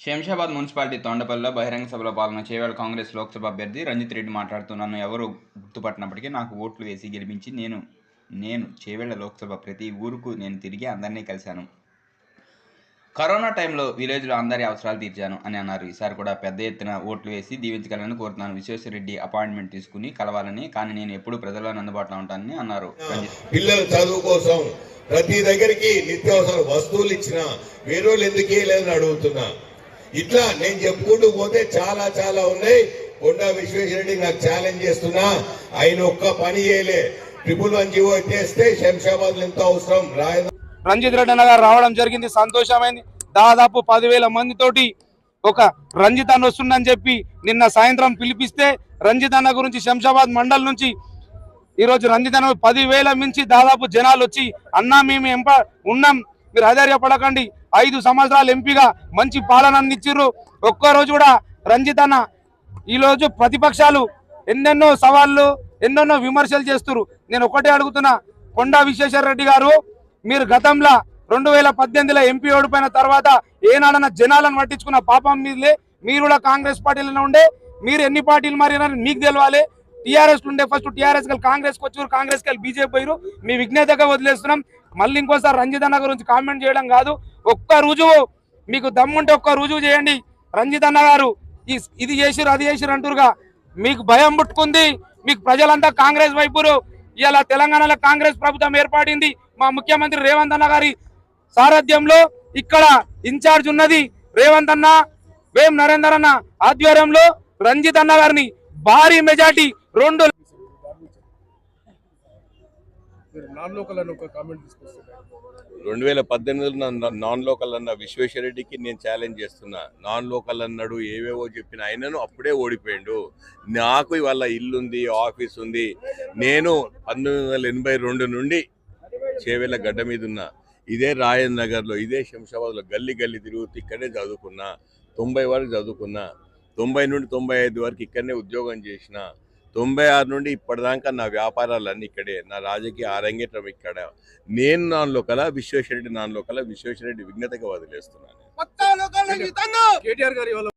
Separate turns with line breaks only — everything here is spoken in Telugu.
శంషాబాద్ మున్సిపాలిటీ తొండపల్లిలో బహిరంగ సభలో పాల్గొన్న చేవేళ కాంగ్రెస్ లోక్సభ అభ్యర్థి రంజిత్ రెడ్డి మాట్లాడుతూ నన్ను ఎవరు గుర్తుపట్టినప్పటికీ నాకు ఓట్లు వేసి గెలిపించి నేను నేను చేవేళ్ళ లోక్సభ ప్రతి ఊరుకు నేను తిరిగి అందరినీ కలిశాను. కరోనా టైంలో విలేజ్లో అందరి అవసరాలు తీర్చాను అని అన్నారు. ఈసారి కూడా పెద్ద ఎత్తున ఓట్లు వేసి దీవించగలని కోరుతున్నాను. విశ్వేశ్వరరెడ్డి అపాయింట్మెంట్ తీసుకుని కలవాలని కానీ నేను ఎప్పుడు ప్రజల్లో అందుబాటులో ఉంటానని అన్నారు
పిల్లల చదువు కోసం ప్రతి దగ్గరికి నిత్యావసర వస్తువులు ఇచ్చిన వేరే వాళ్ళు ఎందుకు అడుగుతున్నా. ఇట్లా నేను చెప్పుకుంటూ పోతే చాలా చాలా ఉన్నాయి. కొండా విశ్వేశ్వరరెడ్డి నాకు ఛాలెంజ్ చేస్తున్నా. ఆయన ఒక్క పని చేయలే. ట్రిపుల్ వన్ జీవో ఎత్తేస్తే శంషాబాద్ ఎంత అవసరం? రాయ
రంజిత్ రెడ్డి అన్న గారు రావడం జరిగింది. సంతోషమైంది. దాదాపు పదివేల మందితోటి ఒక రంజిత్ అన్న వస్తుందని చెప్పి నిన్న సాయంత్రం పిలిపిస్తే రంజిత్ అన్న గురించి శంషాబాద్ మండల్ నుంచి ఈరోజు రంజిత్ అన్న పదివేల మించి దాదాపు జనాలు వచ్చి అన్నా మేము ఎంప ఉన్నాం. మీరు ఆధార్యపడకండి ఐదు సంవత్సరాలు ఎంపీగా మంచి పాలన అందించారు ఒక్క రోజు కూడా రంజితన్న ఈరోజు ఈ రోజు ప్రతిపక్షాలు ఎన్నెన్నో సవాళ్ళు ఎన్నెన్నో విమర్శలు చేస్తున్నారు నేను ఒకటే అడుగుతున్నా కొండా విశ్వేశ్వర రెడ్డి గారు మీరు గతంలో రెండు వేల పద్దెనిమిదిలో ఎంపీ ఓడిపోయిన తర్వాత ఏనాడన్న జనాలను పట్టించుకున్న పాపం మీదులే మీరు కూడా కాంగ్రెస్ పార్టీలోనే ఉండే మీరు ఎన్ని పార్టీలు మారినారని మీకు తెలవాలి టీఆర్ఎస్ ఉండే ఫస్ట్ టీఆర్ఎస్ కాంగ్రెస్ వచ్చారు కాంగ్రెస్కి బీజేపీ పోయారు మీ విజ్ఞతగా వదిలేస్తున్నాం. మళ్ళీ ఇంకోసారి రంజిత్ అన్న గురించి కామెంట్ చేయడం కాదు. ఒక్క రుజువు మీకు దమ్ముంటే ఒక్క రుజువు చేయండి. రంజిత్ అన్న గారు ఇది చేసిరు అది చేసిరు అంటురుగా మీకు భయం పుట్టుకుంది. మీకు ప్రజలంతా కాంగ్రెస్ వైపురు. ఇలా తెలంగాణలో కాంగ్రెస్ ప్రభుత్వం ఏర్పడింది. మా ముఖ్యమంత్రి రేవంత్ అన్న గారి సారథ్యంలో ఇక్కడ ఇన్ఛార్జ్ ఉన్నది రేవంత్ అన్న వేం నరేందర్ అన్న ఆధ్వర్యంలో రంజిత్ అన్న గారిని భారీ మెజార్టీ రెండు
రెండు వేల పద్దెనిమిదిలో నాన్ లోకల్ అన్న విశ్వేశ్వరరెడ్డికి నేను ఛాలెంజ్ చేస్తున్నా. నాన్ లోకల్ అన్నాడు ఏవేవో చెప్పిన ఆయనను అప్పుడే ఓడిపోయిండు. నాకు ఇవాళ ఇల్లు ఉంది ఆఫీస్ ఉంది. నేను పంతొమ్మిది వందల ఎనభై రెండు నుండి చేవేళ్ళ గడ్డ మీద ఉన్నా ఇదే రాయన్ నగర్లో ఇదే శంషాబాద్లో గల్లీ గల్లీ తిరుగుతూ ఇక్కడే చదువుకున్నా. తొంభై వరకు చదువుకున్నా. తొంభై నుండి తొంభై ఐదు వరకు ఇక్కడనే ఉద్యోగం చేసిన. తొంభై ఆరు నుండి ఇప్పటిదాకా నా వ్యాపారాలన్నీ ఇక్కడే నా రాజకీయ అరంగేట్రం ఇక్కడ. నేను non local Vishweshwar Reddy non local Vishweshwar Reddy విఘ్నతగా వదిలేస్తున్నాను.
కేటీఆర్ గారు ఇవాళ